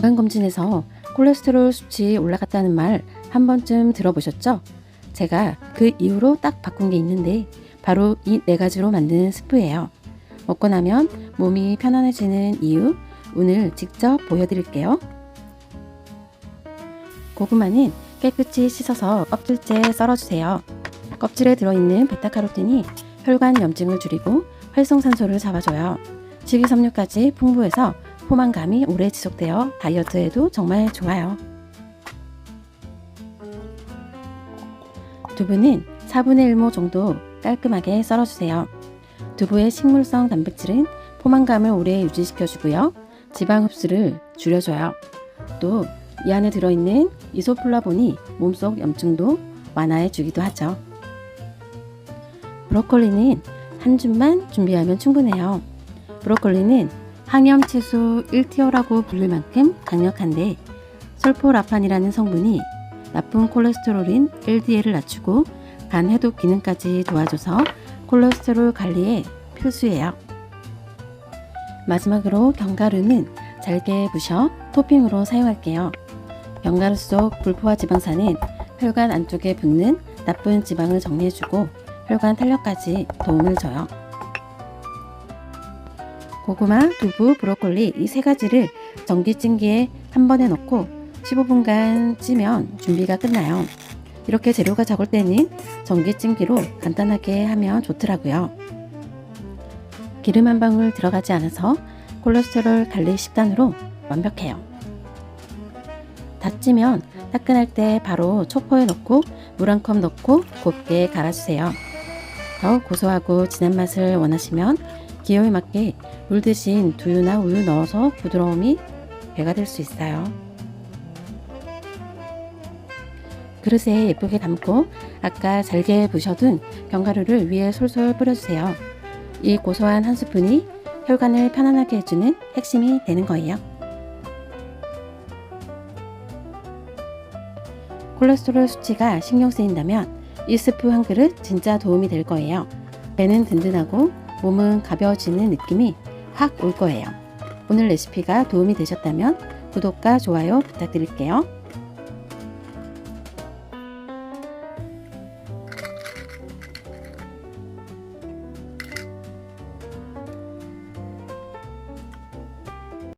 건강검진에서 콜레스테롤 수치 올라갔다는 말 한 번쯤 들어보셨죠? 제가 그 이후로 딱 바꾼 게 있는데 바로 이 네 가지로 만든 스프예요. 먹고 나면 몸이 편안해지는 이유 오늘 직접 보여드릴게요. 고구마는 깨끗이 씻어서 껍질째 썰어주세요. 껍질에 들어있는 베타카로틴이 혈관 염증을 줄이고 활성산소를 잡아줘요. 식이섬유까지 풍부해서 포만감이 오래 지속되어 다이어트에도 정말 좋아요. 두부는 4분의 1모 정도 깔끔하게 썰어주세요. 두부의 식물성 단백질은 포만감을 오래 유지시켜주고요. 지방 흡수를 줄여줘요. 또 이 안에 들어있는 이소플라본이 몸속 염증도 완화해주기도 하죠. 브로콜리는 한 줌만 준비하면 충분해요. 브로콜리는 항염 채소 1티어라고 불릴 만큼 강력한데 설포라판이라는 성분이 나쁜 콜레스테롤인 LDL을 낮추고 간 해독 기능까지 도와줘서 콜레스테롤 관리에 필수예요. 마지막으로 견과류는 잘게 부셔 토핑으로 사용할게요. 견과류 속 불포화 지방산은 혈관 안쪽에 붙는 나쁜 지방을 정리해주고 혈관 탄력까지 도움을 줘요. 고구마, 두부, 브로콜리 이 세 가지를 전기찜기에 한 번에 넣고 15분간 찌면 준비가 끝나요. 이렇게 재료가 적을 때는 전기찜기로 간단하게 하면 좋더라고요. 기름 한 방울 들어가지 않아서 콜레스테롤 관리 식단으로 완벽해요. 다 찌면 따끈할 때 바로 초포에 넣고 물 한 컵 넣고 곱게 갈아주세요. 더 고소하고 진한 맛을 원하시면 기호에 맞게 물 대신 두유나 우유 넣어서 부드러움이 배가 될 수 있어요. 그릇에 예쁘게 담고 아까 잘게 부셔둔 견과류를 위에 솔솔 뿌려주세요. 이 고소한 한 스푼이 혈관을 편안하게 해주는 핵심이 되는 거예요. 콜레스테롤 수치가 신경 쓰인다면 이 스프 한 그릇 진짜 도움이 될 거예요. 배는 든든하고 몸은 가벼워지는 느낌이 확 올 거예요. 오늘 레시피가 도움이 되셨다면 구독과 좋아요 부탁드릴게요.